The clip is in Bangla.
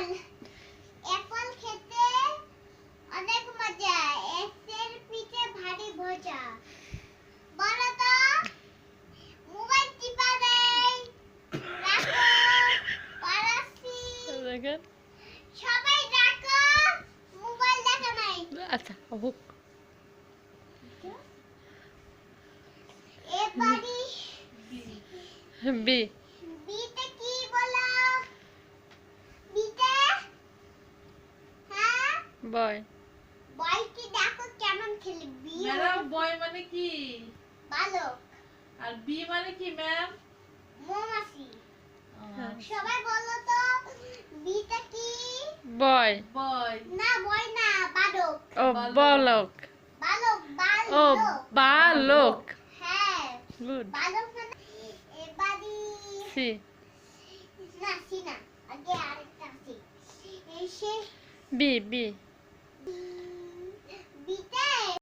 অ্যাপল অ্যাপল খেতে অনেক মজা। এসের পিঠে ভারী ভজা। বলো তো মোবাইল টিপা দেই রাখো পড়াচ্ছি সবাই রাখো মোবাইল দেখা নাই। আচ্ছা হোক। এবারে বি বিতে কি বলো বিতে হ্যাঁ বয়। বয়টি দেখো কেমন খেলে বি ম্যাডাম বয় মানে কি? ভালো আর বি মানে কি ম্যাম? মৌমাছি। হ্যাঁ। সবাই বলো তো বিটা কি? বয়। বয়। না বই না বালক। ও বালক। বলক। বালক ও বালক। বালক। হ্যাঁ গুড। বালক মানে এবারে সি। না সি না। আগে আরেকটা এই সে বি বি।